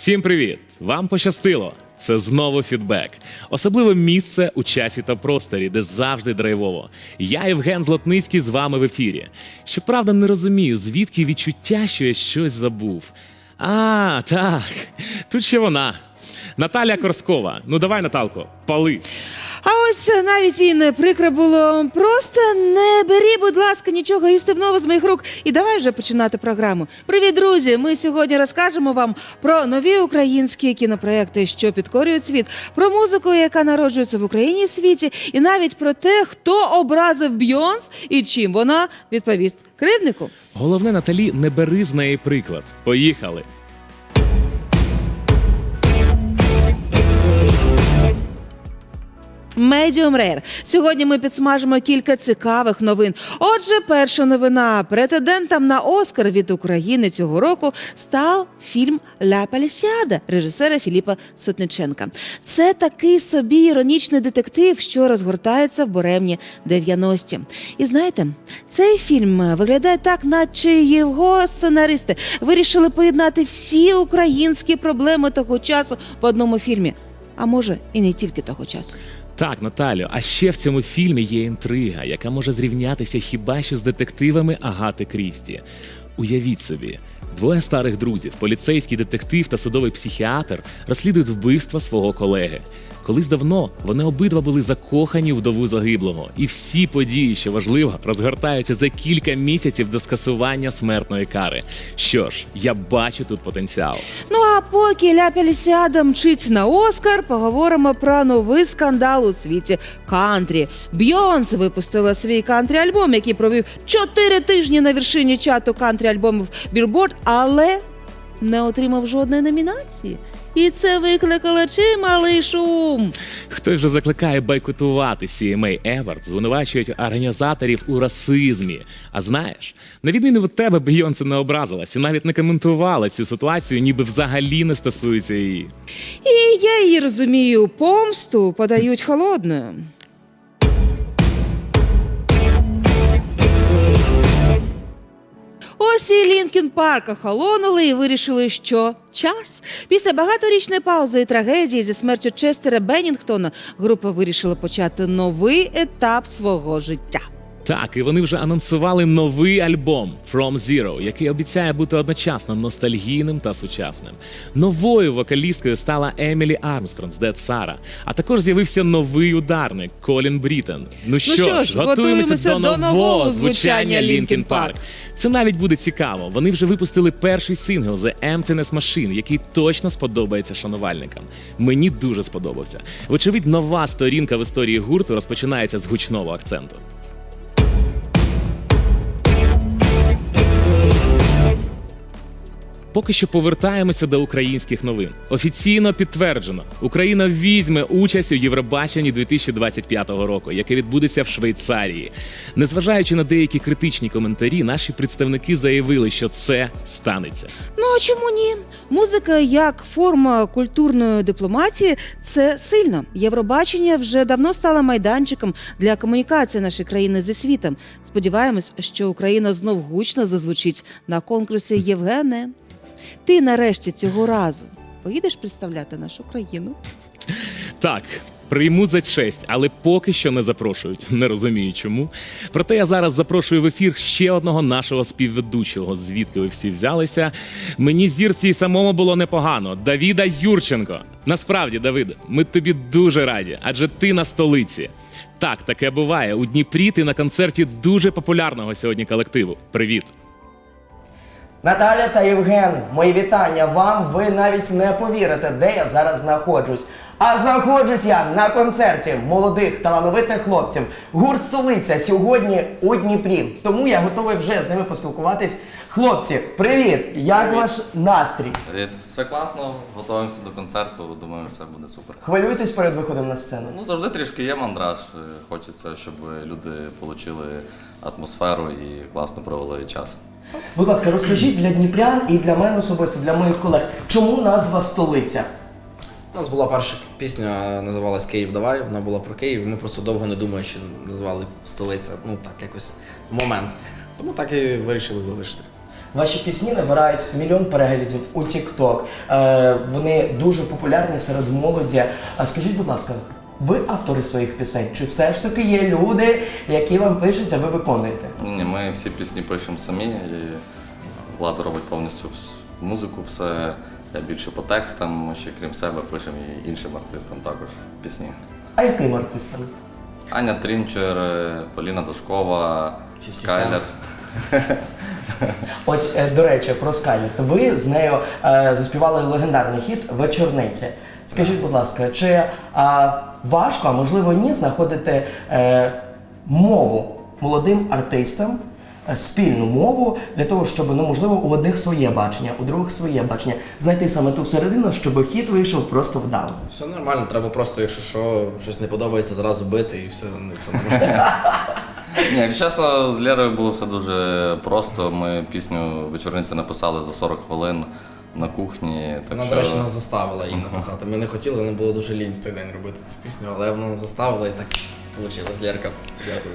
Всім привіт! Вам пощастило! Це знову фідбек. Особливе місце у часі та просторі, де завжди драйвово. Я Євген Злотницький з вами в ефірі. Щоправда, не розумію, звідки відчуття, що я щось забув. А, так, тут ще вона. Наталя Корскова. Ну давай, Наталко, пали. А ось навіть і не прикро було. Просто не бері, будь ласка, нічого їстивного з моїх рук. І давай вже починати програму. Привіт, друзі! Ми сьогодні розкажемо вам про нові українські кінопроекти, що підкорюють світ, про музику, яка народжується в Україні і в світі, і навіть про те, хто образив Бйонс і чим вона відповість кривднику. Головне, Наталі, не бери з неї приклад. Поїхали. Medium Rare. Сьогодні ми підсмажимо кілька цікавих новин. Отже, перша новина претендентом на Оскар від України цього року став фільм Ля Палісіада режисера Філіпа Сотниченка. Це такий собі іронічний детектив, що розгортається в буремні 90-ті. І знаєте, цей фільм виглядає так, наче його сценаристи вирішили поєднати всі українські проблеми того часу в одному фільмі. А може, і не тільки того часу. Так, Наталю, а ще в цьому фільмі є інтрига, яка може зрівнятися хіба що з детективами Агати Крісті. Уявіть собі, двоє старих друзів, поліцейський детектив та судовий психіатр, розслідують вбивство свого колеги. Колись давно вони обидва були закохані вдову загиблого, і всі події, що важливо, розгортаються за кілька місяців до скасування смертної кари. Що ж, я бачу тут потенціал. Ну а поки ляпельсіада мчить на Оскар, поговоримо про новий скандал у світі кантрі. Бйонс випустила свій кантрі альбом, який провів чотири тижні на вершині чату кантрі альбомів Billboard, але не отримав жодної номінації. І це викликало чималий шум. Хтось вже закликає бойкотувати CMA Awards, звинувачують організаторів у расизмі. А знаєш, на відміну від тебе, Бейонсе не образилась і навіть не коментувала цю ситуацію, ніби взагалі не стосується її. І я її розумію, помсту подають холодною. Ось і Лінкін Парк охолонули і вирішили, що час. Після багаторічної паузи і трагедії зі смертю Честера Беннінгтона група вирішила почати новий етап свого життя. Так, і вони вже анонсували новий альбом From Zero, який обіцяє бути одночасно ностальгійним та сучасним. Новою вокалісткою стала Емілі Армстронг з Дед Сара. А також з'явився новий ударник Колін Брітен. Ну що, що ж, готуємося готуємося до нового звучання Park. Park. Це навіть буде цікаво. Вони вже випустили перший сингл The Emptiness Machine, який точно сподобається шанувальникам. Мені дуже сподобався. Вочевидь, нова сторінка в історії гурту розпочинається з гучного акценту. Поки що повертаємося до українських новин. Офіційно підтверджено, Україна візьме участь у Євробаченні 2025 року, яке відбудеться в Швейцарії. Незважаючи на деякі критичні коментарі, наші представники заявили, що це станеться. Ну а чому ні? Музика як форма культурної дипломатії це сильно. Євробачення вже давно стало майданчиком для комунікації нашої країни зі світом. Сподіваємось, що Україна знов гучно зазвучить на конкурсі Євгене. Ти нарешті цього разу поїдеш представляти нашу країну? Так. Прийму за честь, але поки що не запрошують. Не розумію чому. Проте я зараз запрошую в ефір ще одного нашого співведучого, звідки ви всі взялися. Мені зірці й самому було непогано. Давіда Юрченко. Насправді, Давид, ми тобі дуже раді, адже ти на столиці. Так, таке буває. У Дніпрі ти на концерті дуже популярного сьогодні колективу. Привіт. Наталя та Євген, мої вітання вам. Ви навіть не повірите, де я зараз знаходжусь. А знаходжусь я на концерті молодих талановитих хлопців. Гурт столиця сьогодні у Дніпрі. Тому я готовий вже з ними поспілкуватись. Хлопці, привіт! Як Привіт. ваш настрій? Привіт, все класно, готуємося до концерту, думаю, все буде супер. Хвилюєтесь перед виходом на сцену? Ну, завжди трішки є мандраж. е, Хочеться, щоб люди отримали атмосферу і класно провели час. Будь ласка, розкажіть для дніпрян і для мене особисто, для моїх колег, чому назва столиця? У нас була перша пісня, називалась Київ Давай. Вона була про Київ. Ми просто довго не думали, що назвали столиця. Ну так, якось момент. Тому так і вирішили залишити. Ваші пісні набирають мільйон переглядів у TikTok. Е, вони дуже популярні серед молоді. А скажіть, будь ласка, ви автори своїх пісень? Чи все ж таки є люди, які вам пишуть, а ви виконуєте? Ні, ми всі пісні пишемо самі, і Влада робить повністю музику, все. Я більше по текстам, ми ще крім себе пишемо і іншим артистам також пісні. А яким артистам? Аня Трінчер, е, Поліна Дошкова, 50 Скайлер. Ось, е, до речі, про Скайлет. Ви з нею е, заспівали легендарний хіт Вечорниці. Скажіть, будь ласка, чи е, важко, а можливо ні, знаходити е, мову молодим артистам, е, спільну мову для того, щоб ну можливо у одних своє бачення, у других своє бачення, знайти саме ту середину, щоб хіт вийшов просто вдало. Все нормально, треба просто, якщо що, щось не подобається, зразу бити і все, ну, все нормально. Ні, якщо чесно, з Лєрою було все дуже просто. Ми пісню вечорниці написали за 40 хвилин на кухні. Так Вона, що... до речі, нас заставила її написати. Ми не хотіли, нам було дуже лінь в той день робити цю пісню, але вона нас заставила і так вийшло. Лєрка, дякую.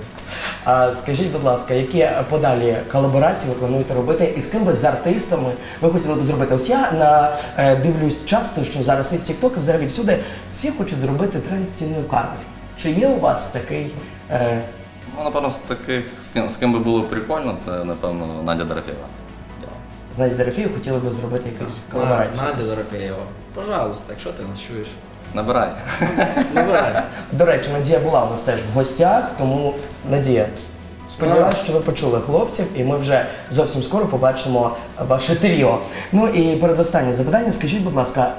А скажіть, будь ласка, які подалі колаборації ви плануєте робити і з ким би з артистами ви хотіли б зробити? Ось я на е, дивлюсь часто, що зараз і в TikTok, і взагалі всюди всі хочуть зробити тренд стіною камер. Чи є у вас такий? Е, Ну, напевно, з таких, з ким, з ким би було прикольно, це, напевно, Надя Дорофєва. Знаєте, Дорофію хотіли би зробити якусь колаборацію? Надя Дорофеєва, пожалуйста, якщо ти нас чуєш. Набирай. Набирай. До речі, Надія була у нас теж в гостях, тому Надія. Сподіваюсь, що ви почули хлопців, і ми вже зовсім скоро побачимо ваше тріо. Ну і передостаннє запитання, скажіть, будь ласка,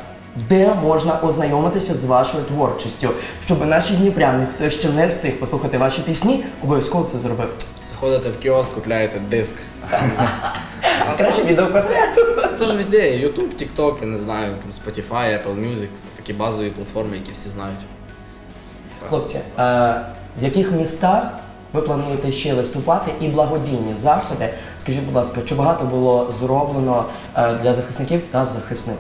де можна ознайомитися з вашою творчістю, щоб наші дніпряни, хто ще не встиг послухати ваші пісні, обов'язково це зробив. Заходите в кіоск, купляєте диск. Краще відеокасету. Тож везде, YouTube, TikTok, я не знаю, там Spotify, Apple Music, це такі базові платформи, які всі знають. Хлопці, е, в яких містах ви плануєте ще виступати і благодійні заходи? Скажіть, будь ласка, чи багато було зроблено е, для захисників та захисниць?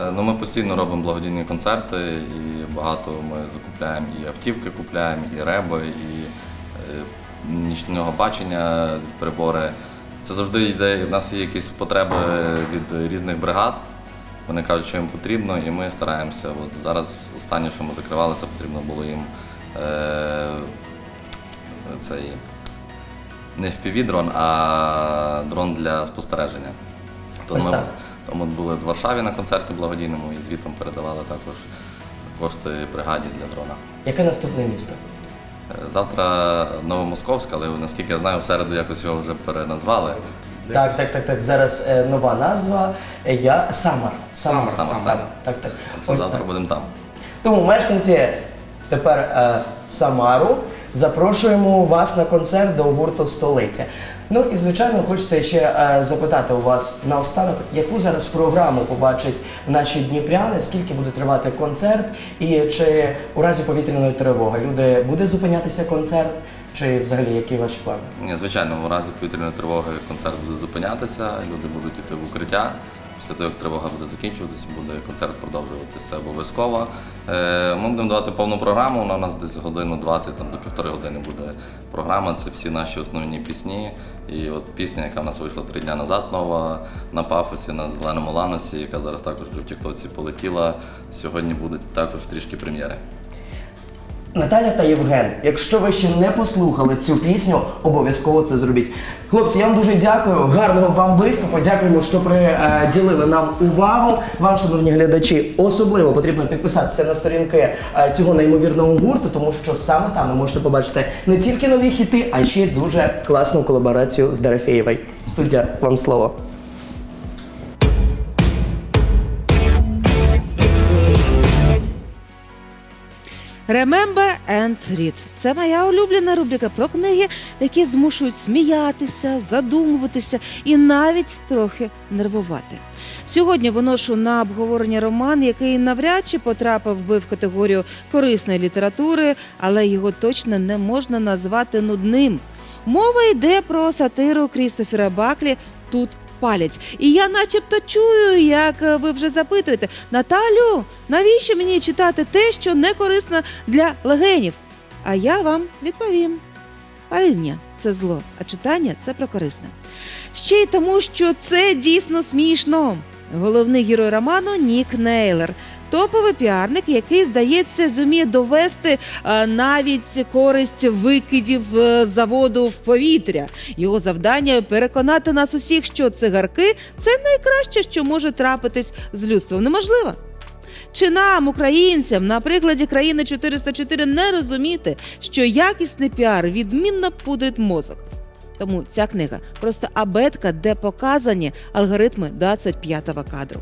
Е, Ну, ми постійно робимо благодійні концерти, і багато ми закупляємо і автівки купляємо, і реби, і е, нічного бачення, прибори. Це завжди йде. У нас є якісь потреби від різних бригад. Вони кажуть, що їм потрібно, і ми стараємося. От зараз останнє, що ми закривали, це потрібно було їм е, цей не FPV-дрон, а дрон для спостереження. То ми, тому були в Варшаві на концерті благодійному і звітом передавали також кошти бригаді для дрона. Яке наступне місто? Завтра Новомосковська, але наскільки я знаю, в середу якось його вже переназвали. Так, так, так, так. Зараз е, нова назва. Е, Я Самар. Самар. Самар, Самар, Так, так. так, так. Ось завтра так. будемо там. Тому мешканці тепер е, Самару запрошуємо вас на концерт до гурту столиця. Ну і звичайно, хочеться ще е, запитати у вас наостанок, яку зараз програму побачать наші дніпряни, скільки буде тривати концерт, і чи у разі повітряної тривоги люди буде зупинятися концерт, чи взагалі які ваші плани? Ні, звичайно, в разі повітряної тривоги концерт буде зупинятися, люди будуть йти в укриття. Після того, як тривога буде закінчуватися, буде концерт продовжуватися обов'язково. Е, Ми будемо давати повну програму. Вона у нас десь годину 20 там, до півтори години буде програма. Це всі наші основні пісні. І от пісня, яка в нас вийшла три дні назад, нова на пафосі, на зеленому ланосі, яка зараз також в Тіктоці полетіла. Сьогодні будуть також трішки прем'єри. Наталя та Євген, якщо ви ще не послухали цю пісню, обов'язково це зробіть. Хлопці, я вам дуже дякую. Гарного вам виступу. Дякуємо, що приділили нам увагу. Вам, шановні глядачі, особливо потрібно підписатися на сторінки е, цього неймовірного гурту, тому що саме там ви можете побачити не тільки нові хіти, а ще й дуже класну колаборацію з Дорофєєвою. Студія, вам слово. Remember and Read – це моя улюблена рубрика про книги, які змушують сміятися, задумуватися і навіть трохи нервувати. Сьогодні виношу на обговорення роман, який навряд чи потрапив би в категорію корисної літератури, але його точно не можна назвати нудним. Мова йде про сатиру Крістофера Баклі Тут палять. І я начебто чую, як е, ви вже запитуєте, Наталю, навіщо мені читати те, що не корисно для легенів? А я вам відповім. Паління це зло, а читання це про корисне. Ще й тому, що це дійсно смішно. Головний герой роману Нік Нейлер. Топовий піарник, який, здається, зуміє довести е, навіть користь викидів е, заводу в повітря. Його завдання переконати нас усіх, що цигарки це найкраще, що може трапитись з людством. Неможливо. Чи нам, українцям, на прикладі країни 404 не розуміти, що якісний піар відмінно пудрить мозок? Тому ця книга просто абетка, де показані алгоритми 25-го кадру.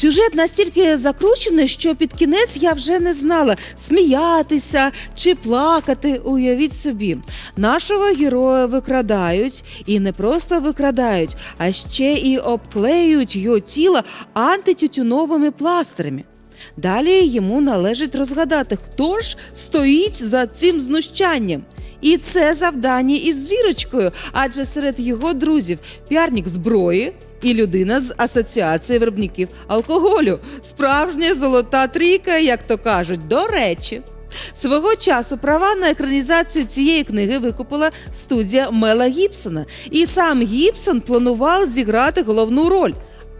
Сюжет настільки закручений, що під кінець я вже не знала сміятися чи плакати. Уявіть собі, нашого героя викрадають і не просто викрадають, а ще і обклеюють його тіло антитютюновими пластирами. Далі йому належить розгадати, хто ж стоїть за цим знущанням. І це завдання із зірочкою, адже серед його друзів піарник зброї і людина з асоціації виробників алкоголю. Справжня золота трійка, як то кажуть. До речі, свого часу права на екранізацію цієї книги викупила студія Мела Гібсона, і сам Гібсон планував зіграти головну роль.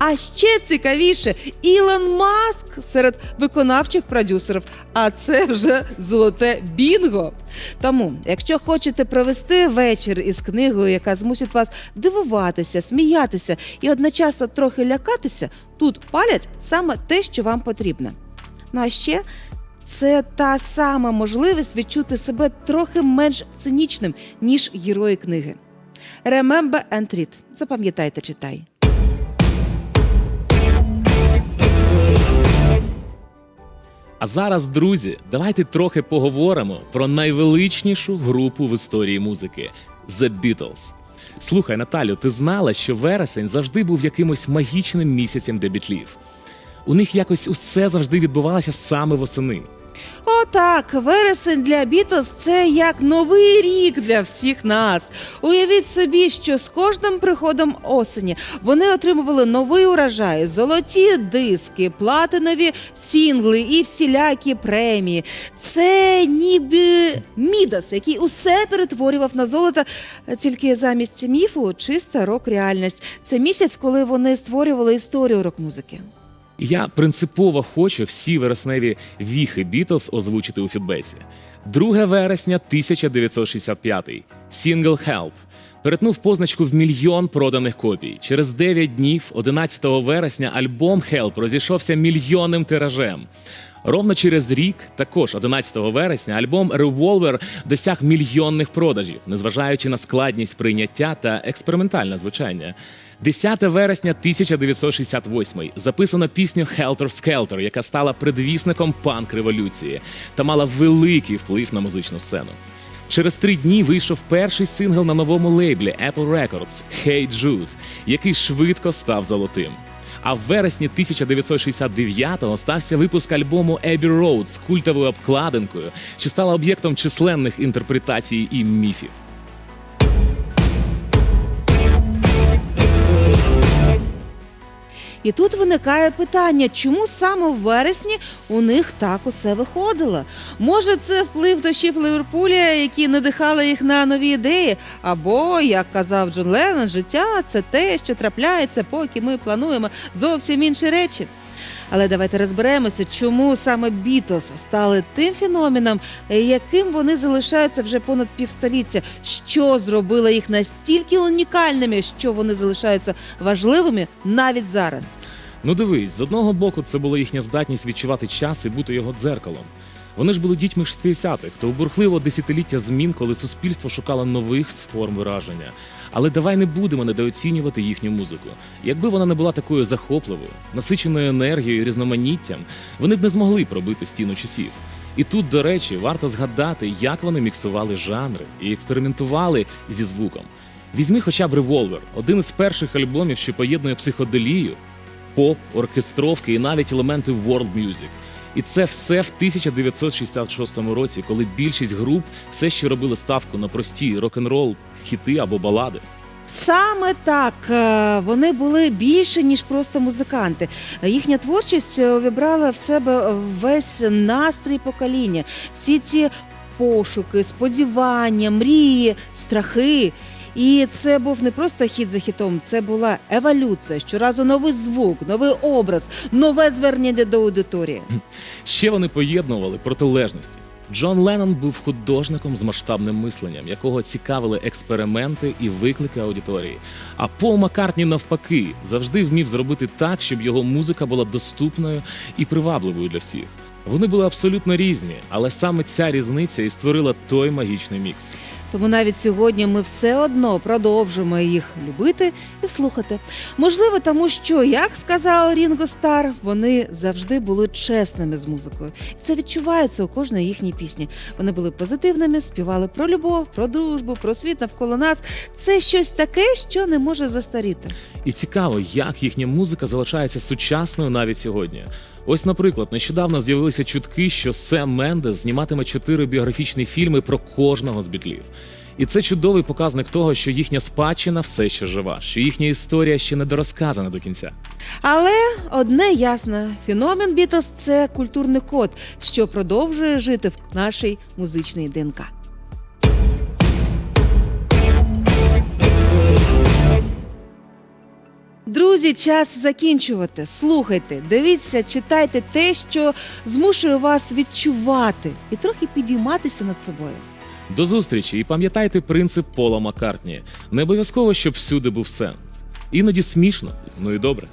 А ще цікавіше, Ілон Маск серед виконавчих продюсерів. А це вже золоте бінго. Тому, якщо хочете провести вечір із книгою, яка змусить вас дивуватися, сміятися і одночасно трохи лякатися, тут палять саме те, що вам потрібно. Ну а ще це та сама можливість відчути себе трохи менш цинічним, ніж герої книги. Remember and read. Запам'ятайте, читай. А зараз, друзі, давайте трохи поговоримо про найвеличнішу групу в історії музики The Beatles. Слухай, Наталю, ти знала, що вересень завжди був якимось магічним місяцем для бітлів. У них якось усе завжди відбувалося саме восени. Отак, вересень для Бітлз – це як новий рік для всіх нас. Уявіть собі, що з кожним приходом осені вони отримували новий урожай, золоті диски, платинові сінгли і всілякі премії. Це ніби Мідас, який усе перетворював на золото, тільки замість міфу чиста рок-реальність. Це місяць, коли вони створювали історію рок-музики. Я принципово хочу всі вересневі віхи Бітлз озвучити у фідбеці. 2 вересня 1965. Сінгл Help. Перетнув позначку в мільйон проданих копій. Через 9 днів, 11 вересня, альбом Help розійшовся мільйонним тиражем. Ровно через рік, також 11 вересня, альбом Revolver досяг мільйонних продажів, незважаючи на складність прийняття та експериментальне звучання. 10 вересня 1968 записано пісню Helter Skelter, яка стала предвісником панк-революції та мала великий вплив на музичну сцену. Через три дні вийшов перший сингл на новому лейблі Apple Records «Hey Jude», який швидко став золотим. А в вересні 1969-го стався випуск альбому Abbey Road з культовою обкладинкою, що стала об'єктом численних інтерпретацій і міфів. І тут виникає питання, чому саме в вересні у них так усе виходило? Може, це вплив дощів Ливерпуля, які надихали їх на нові ідеї? Або, як казав Джон Леннон, життя це те, що трапляється, поки ми плануємо зовсім інші речі. Але давайте розберемося, чому саме Бітлз стали тим феноменом, е, яким вони залишаються вже понад півстоліття. Що зробило їх настільки унікальними, що вони залишаються важливими навіть зараз. Ну дивись, з одного боку, це була їхня здатність відчувати час і бути його дзеркалом. Вони ж були дітьми 60-х, то бурхливо десятиліття змін, коли суспільство шукало нових форм вираження. Але давай не будемо недооцінювати їхню музику. Якби вона не була такою захопливою, насиченою енергією і різноманіттям, вони б не змогли пробити стіну часів. І тут, до речі, варто згадати, як вони міксували жанри і експериментували зі звуком. Візьми хоча б револьвер, один із перших альбомів, що поєднує психоделію, поп, оркестровки і навіть елементи world music. І це все в 1966 році, коли більшість груп все ще робили ставку на прості рок-н-рол, хіти або балади. Саме так е, вони були більше ніж просто музиканти. Їхня творчість е, увібрала в себе весь настрій покоління, всі ці пошуки, сподівання, мрії, страхи. І це був не просто хід за хітом, це була еволюція. Щоразу новий звук, новий образ, нове звернення до аудиторії. Ще вони поєднували протилежності. Джон Леннон був художником з масштабним мисленням, якого цікавили експерименти і виклики аудиторії. А Пол Маккартні, навпаки, завжди вмів зробити так, щоб його музика була доступною і привабливою для всіх. Вони були абсолютно різні, але саме ця різниця і створила той магічний мікс. Тому навіть сьогодні ми все одно продовжуємо їх любити і слухати. Можливо, тому що, як сказав Рінго Стар, вони завжди були чесними з музикою. І це відчувається у кожної їхній пісні. Вони були позитивними, співали про любов, про дружбу, про світ навколо нас. Це щось таке, що не може застаріти. І цікаво, як їхня музика залишається сучасною навіть сьогодні. Ось, наприклад, нещодавно з'явилися чутки, що Сем Мендес зніматиме чотири біографічні фільми про кожного з бітлів. І це чудовий показник того, що їхня спадщина все ще жива, що їхня історія ще не дорозказана до кінця. Але одне ясно: феномен Бітлз – це культурний код, що продовжує жити в нашій музичній ДНК. Друзі, час закінчувати. Слухайте, дивіться, читайте те, що змушує вас відчувати і трохи підійматися над собою. До зустрічі і пам'ятайте принцип Пола Маккартні. Не обов'язково, щоб всюди був сенс. Іноді смішно, ну і добре.